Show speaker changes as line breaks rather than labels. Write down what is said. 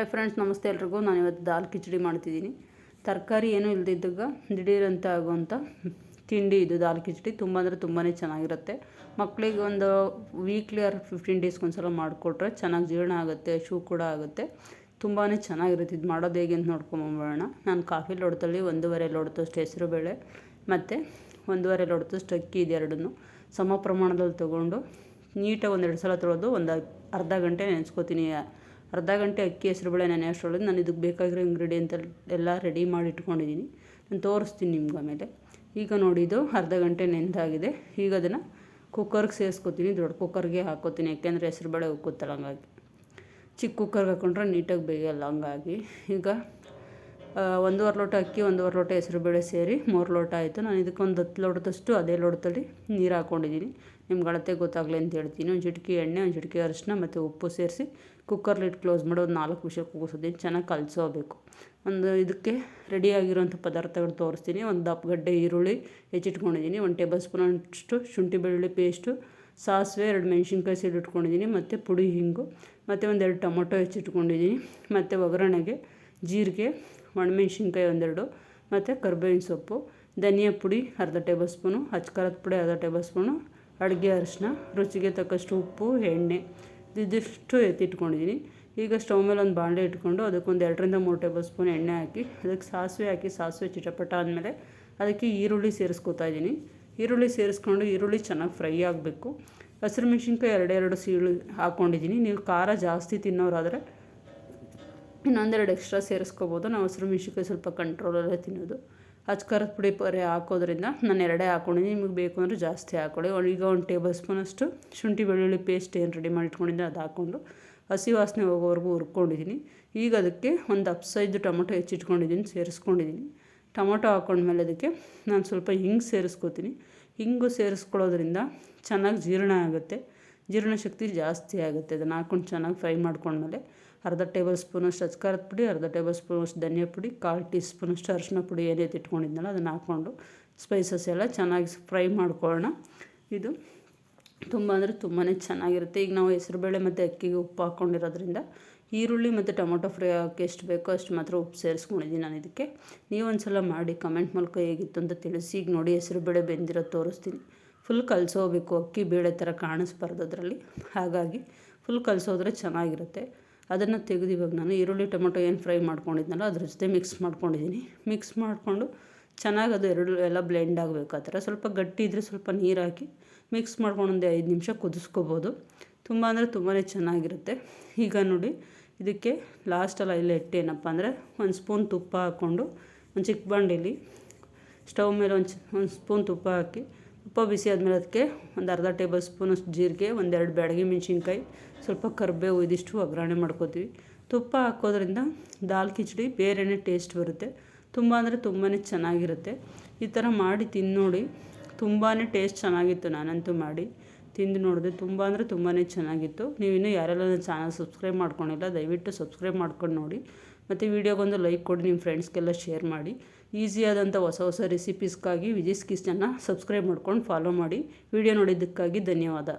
Hi friends ನಮಸ್ತೆ ಎಲ್ರಿಗೂ. ನಾನು ಇವತ್ತು ದಾಲ್ ಕಿಚಡಿ ಮಾಡ್ತಿದ್ದೀನಿ. ತರಕಾರಿ ಏನೂ ಇಲ್ಲದಿದ್ದಾಗ ದಿಢೀರಂತ ಆಗುವಂಥ ತಿಂಡಿ ಇದು ದಾಲ್ ಕಿಚಡಿ. ತುಂಬ ಅಂದರೆ ತುಂಬಾ ಚೆನ್ನಾಗಿರುತ್ತೆ. ಮಕ್ಕಳಿಗೆ ಒಂದು ವೀಕ್ಲಿ ಆರ್ ಫಿಫ್ಟೀನ್ ಡೇಸ್ಗೆ ಒಂದು ಸಲ ಮಾಡಿಕೊಟ್ರೆ ಚೆನ್ನಾಗಿ ಜೀರ್ಣ ಆಗುತ್ತೆ, ಶೂ ಕೂಡ ಆಗುತ್ತೆ. ತುಂಬಾ ಚೆನ್ನಾಗಿರುತ್ತೆ. ಇದು ಮಾಡೋದು ಹೇಗೆ ಅಂತ ನೋಡ್ಕೊಂಬೋಣ ನಾನು ಕಾಫಿ ಲೋಟದಲ್ಲಿ ಒಂದೂವರೆ ಲೋಟದಷ್ಟು ಹೆಸರು ಬೇಳೆ ಮತ್ತು ಒಂದೂವರೆ ಲೋಟದಷ್ಟು ಅಕ್ಕಿ ಇದೆ ಎರಡನ್ನೂ. ಸಮ ಪ್ರಮಾಣದಲ್ಲಿ ತೊಗೊಂಡು ನೀಟಾಗಿ ಒಂದೆರಡು ಸಲ ತೊಳೆದು ಒಂದು ಅರ್ಧ ಗಂಟೆ ನೆನೆಸ್ಕೊತೀನಿ. ಅರ್ಧ ಗಂಟೆ ಅಕ್ಕಿ ಹೆಸ್ರುಬೇಳೆ ನೆನೆ ಅಷ್ಟರೊಳಗೆ ನಾನು ಇದಕ್ಕೆ ಬೇಕಾಗಿರೋ ಇಂಗ್ರೀಡಿಯೆಂಟ್ ಎಲ್ಲ ರೆಡಿ ಮಾಡಿ ಇಟ್ಕೊಂಡಿದ್ದೀನಿ. ನಾನು ತೋರಿಸ್ತೀನಿ ನಿಮ್ಗೆ ಆಮೇಲೆ. ಈಗ ನೋಡಿ ಅರ್ಧ ಗಂಟೆ ನೆಂದಾಗಿದೆ. ಈಗ ಅದನ್ನು ಕುಕ್ಕರ್ಗೆ ಸೇರಿಸ್ಕೊತೀನಿ. ದೊಡ್ಡ ಕುಕ್ಕರ್ಗೆ ಹಾಕೋತೀನಿ ಯಾಕೆಂದರೆ ಹೆಸ್ರುಬೇಳೆ ಉಕ್ಕುತ್ತಲ್ಲ ಹಂಗಾಗಿ. ಚಿಕ್ಕ ಕುಕ್ಕರ್ಗೆ ಹಾಕೊಂಡ್ರೆ ನೀಟಾಗಿ ಬೇಯಲ್ಲ ಹಂಗಾಗಿ. ಈಗ ಒಂದೂವರೆ ಲೋಟ ಅಕ್ಕಿ, ಒಂದೂವರೆ ಲೋಟ ಹೆಸರುಬೇಳೆ ಸೇರಿ ಮೂರು ಲೋಟ ಆಯಿತು. ನಾನು ಇದಕ್ಕೊಂದು ಹತ್ತು ಲೋಟದಷ್ಟು ಅದೇ ಲೋಟದಲ್ಲಿ ನೀರು ಹಾಕ್ಕೊಂಡಿದ್ದೀನಿ ನಿಮ್ಗೆ ಅಳತೆ ಗೊತ್ತಾಗಲಿ ಅಂತ ಹೇಳ್ತೀನಿ. ಒಂದು ಚಿಟಕಿ ಎಣ್ಣೆ, ಒಂದು ಚಿಟಕಿ ಅರಿಶಿನ ಮತ್ತು ಉಪ್ಪು ಸೇರಿಸಿ ಕುಕ್ಕರ್ಲಿಟ್ಟು ಕ್ಲೋಸ್ ಮಾಡಿ ಒಂದು ನಾಲ್ಕು ವಿಷಯ ಕೂಗಿಸೋದೀನಿ ಚೆನ್ನಾಗಿ ಕಲಸೋಬೇಕು. ಒಂದು ಇದಕ್ಕೆ ರೆಡಿಯಾಗಿರೋಂಥ ಪದಾರ್ಥಗಳು ತೋರಿಸ್ತೀನಿ. ಒಂದು ದಪ್ಪಗಡ್ಡೆ ಈರುಳ್ಳಿ ಹೆಚ್ಚಿಟ್ಕೊಂಡಿದ್ದೀನಿ. ಒಂದು ಟೇಬಲ್ ಸ್ಪೂನ್ ಅಷ್ಟು ಶುಂಠಿ ಬೆಳ್ಳುಳ್ಳಿ ಪೇಸ್ಟು ಸಾಸಿವೆ, ಎರಡು ಮೆಣಸಿನ್ಕಾಯಿ ಇಟ್ಕೊಂಡಿದ್ದೀನಿ. ಮತ್ತು ಪುಡಿ ಹಿಂಗು, ಮತ್ತು ಒಂದೆರಡು ಟೊಮೊಟೊ ಹೆಚ್ಚಿಟ್ಕೊಂಡಿದ್ದೀನಿ. ಮತ್ತು ಒಗ್ಗರಣೆಗೆ ಜೀರಿಗೆ, ಒಣಮೆಣ್ಸಿನ್ಕಾಯಿ ಒಂದೆರಡು, ಮತ್ತು ಕರ್ಬೇವಿನ ಸೊಪ್ಪು, ಧನಿಯಾ ಪುಡಿ ಅರ್ಧ ಟೇಬಲ್ ಸ್ಪೂನು ಖಾರದ ಪುಡಿ ಅರ್ಧ ಟೇಬಲ್ ಸ್ಪೂನು ಅಡುಗೆ, ಅರಿಶಿನ, ರುಚಿಗೆ ತಕ್ಕಷ್ಟು ಉಪ್ಪು, ಎಣ್ಣೆ ಇದಿಷ್ಟು ಎತ್ತಿಟ್ಕೊಂಡಿದ್ದೀನಿ ಈಗ ಸ್ಟವ್ ಮೇಲೆ ಒಂದು ಬಾಣಲೆ ಇಟ್ಕೊಂಡು ಅದಕ್ಕೊಂದು ಎರಡರಿಂದ ಮೂರು ಟೇಬಲ್ ಸ್ಪೂನ್ ಎಣ್ಣೆ ಹಾಕಿ, ಅದಕ್ಕೆ ಸಾಸಿವೆ ಹಾಕಿ, ಸಾಸಿವೆ ಚಿಟಪಟ ಆದಮೇಲೆ ಅದಕ್ಕೆ ಈರುಳ್ಳಿ ಸೇರಿಸ್ಕೊತಾ ಇದ್ದೀನಿ ಈರುಳ್ಳಿ ಸೇರಿಸ್ಕೊಂಡು ಈರುಳ್ಳಿ ಚೆನ್ನಾಗಿ ಫ್ರೈ ಆಗಬೇಕು. ಹಸಿರು ಮೆಣಸಿನ್ಕಾಯಿ ಎರಡೆರಡು ಸೀಳು ಹಾಕ್ಕೊಂಡಿದ್ದೀನಿ ನೀವು ಖಾರ ಜಾಸ್ತಿ ತಿನ್ನೋರಾದರೆ ಇನ್ನೊಂದೆರಡು ಎಕ್ಸ್ಟ್ರಾ ಸೇರಿಸ್ಕೋಬೋದು. ನಾವು ಹಸಿರು ಮೆಣಸಿನ್ಕಾಯಿ ಸ್ವಲ್ಪ ಕಂಟ್ರೋಲಲ್ಲೇ ತಿನ್ನೋದು. ಖಾರದ ಪುಡಿ ಪರೆ ಹಾಕೋದ್ರಿಂದ ನಾನು ಎರಡೇ ಹಾಕ್ಕೊಂಡಿದ್ದೀನಿ ನಿಮಗೆ ಬೇಕು ಅಂದರೆ ಜಾಸ್ತಿ ಹಾಕ್ಕೊಳ್ಳಿ ಈಗ ಒಂದು ಟೇಬಲ್ ಸ್ಪೂನಷ್ಟು ಶುಂಠಿ ಬೆಳ್ಳುಳ್ಳಿ ಪೇಸ್ಟ್ ಏನು ರೆಡಿ ಮಾಡಿ ಅದು ಹಾಕ್ಕೊಂಡು ಹಸಿ ವಾಸನೆ ಹೋಗೋವರೆಗೂ ಹುರ್ಕೊಂಡಿದ್ದೀನಿ. ಈಗ ಅದಕ್ಕೆ ಒಂದು ಅಪ್ಸೈದು ಟೊಮೊಟೊ ಹೆಚ್ಚಿಟ್ಕೊಂಡಿದ್ದೀನಿ, ಸೇರಿಸ್ಕೊಂಡಿದ್ದೀನಿ. ಟೊಮೊಟೊ ಹಾಕ್ಕೊಂಡ್ಮೇಲೆ ಅದಕ್ಕೆ ನಾನು ಸ್ವಲ್ಪ ಹಿಂಗೆ ಸೇರಿಸ್ಕೋತೀನಿ. ಹಿಂಗು ಸೇರಿಸ್ಕೊಳ್ಳೋದ್ರಿಂದ ಚೆನ್ನಾಗಿ ಜೀರ್ಣ ಆಗುತ್ತೆ. ಜೀರ್ಣಶಕ್ತಿ ಜಾಸ್ತಿ ಆಗುತ್ತೆ. ಅದನ್ನು ಹಾಕ್ಕೊಂಡು ಚೆನ್ನಾಗಿ ಫ್ರೈ ಮಾಡ್ಕೊಂಡ್ಮೇಲೆ ಅರ್ಧ ಟೇಬಲ್ ಸ್ಪೂನಷ್ಟು ಅಚ್ಕಾರದ ಪುಡಿ, ಅರ್ಧ ಟೇಬಲ್ ಸ್ಪೂನಷ್ಟು ಧನಿಯಾ ಪುಡಿ, ಕಾಲು ಟೀ ಸ್ಪೂನಷ್ಟು ಅರಿಶಿನ ಪುಡಿ ಏನೈತೆ ಇಟ್ಕೊಂಡಿದ್ನಲ್ಲ ಅದನ್ನು ಹಾಕ್ಕೊಂಡು ಸ್ಪೈಸಸ್ ಎಲ್ಲ ಚೆನ್ನಾಗಿ ಫ್ರೈ ಮಾಡ್ಕೊಳ್ಳೋಣ. ಇದು ತುಂಬ ಅಂದರೆ ತುಂಬಾ ಚೆನ್ನಾಗಿರುತ್ತೆ. ಈಗ ನಾವು ಹೆಸರುಬೇಳೆ ಮತ್ತು ಅಕ್ಕಿಗೆ ಉಪ್ಪು ಹಾಕ್ಕೊಂಡಿರೋದ್ರಿಂದ ಈರುಳ್ಳಿ ಮತ್ತು ಟೊಮೊಟೊ ಫ್ರೈ ಹಾಕಿ ಎಷ್ಟು ಬೇಕೋ ಅಷ್ಟು ಮಾತ್ರ ಉಪ್ಪು ಸೇರಿಸ್ಕೊಂಡಿದ್ದೀನಿ ನಾನು ಇದಕ್ಕೆ. ನೀವೊಂದು ಸಲ ಮಾಡಿ ಕಮೆಂಟ್ ಮೂಲಕ ಹೇಗಿತ್ತು ಅಂತ ತಿಳಿಸಿ. ಈಗ ನೋಡಿ ಹೆಸರುಬೇಳೆ ಬೆಂದಿರೋದು ತೋರಿಸ್ತೀನಿ. ಫುಲ್ ಕಲಸೋಬೇಕು, ಅಕ್ಕಿ ಬೇಳೆ ಥರ ಕಾಣಿಸ್ಬಾರ್ದು ಅದರಲ್ಲಿ. ಹಾಗಾಗಿ ಫುಲ್ ಕಲಸೋದ್ರೆ ಚೆನ್ನಾಗಿರುತ್ತೆ. ಅದನ್ನು ತೆಗೆದು ಇವಾಗ ನಾನು ಈರುಳ್ಳಿ, ಟೊಮೊಟೊ ಏನು ಫ್ರೈ ಮಾಡ್ಕೊಂಡಿದ್ನಲ್ಲ, ಅದ್ರ ಜೊತೆ ಮಿಕ್ಸ್ ಮಾಡ್ಕೊಂಡಿದ್ದೀನಿ ಮಿಕ್ಸ್ ಮಾಡಿಕೊಂಡು ಚೆನ್ನಾಗಿ ಅದು ಎರಡು ಎಲ್ಲ ಬ್ಲೆಂಡ್ ಆಗಬೇಕು ಆ ಥರ ಸ್ವಲ್ಪ ಗಟ್ಟಿ ಇದ್ದರೆ ಸ್ವಲ್ಪ ನೀರು ಹಾಕಿ ಮಿಕ್ಸ್ ಮಾಡ್ಕೊಂಡು ಒಂದು ಐದು ನಿಮಿಷ ಕುದಿಸ್ಕೋಬೋದು. ತುಂಬ ಅಂದರೆ ತುಂಬಾ ಚೆನ್ನಾಗಿರುತ್ತೆ. ಈಗ ನೋಡಿ, ಇದಕ್ಕೆ ಲಾಸ್ಟಲ್ಲಿ ಹೈಲೈಟ್ ಏನಪ್ಪ ಅಂದರೆ ಒಂದು ಸ್ಪೂನ್ ತುಪ್ಪ ಹಾಕ್ಕೊಂಡು ಒಂದು ಚಿಕ್ಕ ಬಾಂಡೇಲಿ ಸ್ಟವ್ ಮೇಲೆ ಒಂದು ಒಂದು ಸ್ಪೂನ್ ತುಪ್ಪ ಹಾಕಿ ತುಪ್ಪ ಬಿಸಿ ಆದಮೇಲೆ ಅದಕ್ಕೆ ಒಂದು ಅರ್ಧ ಟೇಬಲ್ ಸ್ಪೂನಷ್ಟು ಜೀರಿಗೆ ಒಂದೆರಡು ಬ್ಯಾಡಗಿ ಮೆಣಸಿನ್ಕಾಯಿ, ಸ್ವಲ್ಪ ಕರಿಬೇವು ಇದಿಷ್ಟು ಒಗ್ಗರಣೆ ಮಾಡ್ಕೋತೀವಿ. ತುಪ್ಪ ಹಾಕೋದ್ರಿಂದ ದಾಲ್ ಕಿಚಡಿ ಬೇರೆಯೇ ಟೇಸ್ಟ್ ಬರುತ್ತೆ. ತುಂಬ ಅಂದರೆ ತುಂಬಾ ಚೆನ್ನಾಗಿರುತ್ತೆ. ಈ ಥರ ಮಾಡಿ ತಿಂದು ನೋಡಿ ತುಂಬಾ ಟೇಸ್ಟ್ ಚೆನ್ನಾಗಿತ್ತು ನಾನಂತೂ ಮಾಡಿ. ತಿಂದು ನೋಡಿದೆ ತುಂಬ ಅಂದರೆ ತುಂಬಾ ಚೆನ್ನಾಗಿತ್ತು. ನೀವು ಇನ್ನೂ ಯಾರೆಲ್ಲ ಚಾನಲ್ ಸಬ್ಸ್ಕ್ರೈಬ್ ಮಾಡ್ಕೊಂಡಿಲ್ಲ, ದಯವಿಟ್ಟು ಸಬ್ಸ್ಕ್ರೈಬ್ ಮಾಡ್ಕೊಂಡು ನೋಡಿ. ಮತ್ತು ವೀಡಿಯೋಗೊಂದು ಲೈಕ್ ಕೊಡಿ, ನಿಮ್ಮ ಫ್ರೆಂಡ್ಸ್ಗೆಲ್ಲ ಶೇರ್ ಮಾಡಿ. ಈಸಿಯಾದಂಥ ಹೊಸ ಹೊಸ ರೆಸಿಪೀಸ್ಗಾಗಿ ವಿಜಿಸ್ ಕಿಚನ್ನ ಸಬ್ಸ್ಕ್ರೈಬ್ ಮಾಡ್ಕೊಂಡು ಫಾಲೋ ಮಾಡಿ. ವಿಡಿಯೋ ನೋಡಿದ್ದಕ್ಕಾಗಿ ಧನ್ಯವಾದ.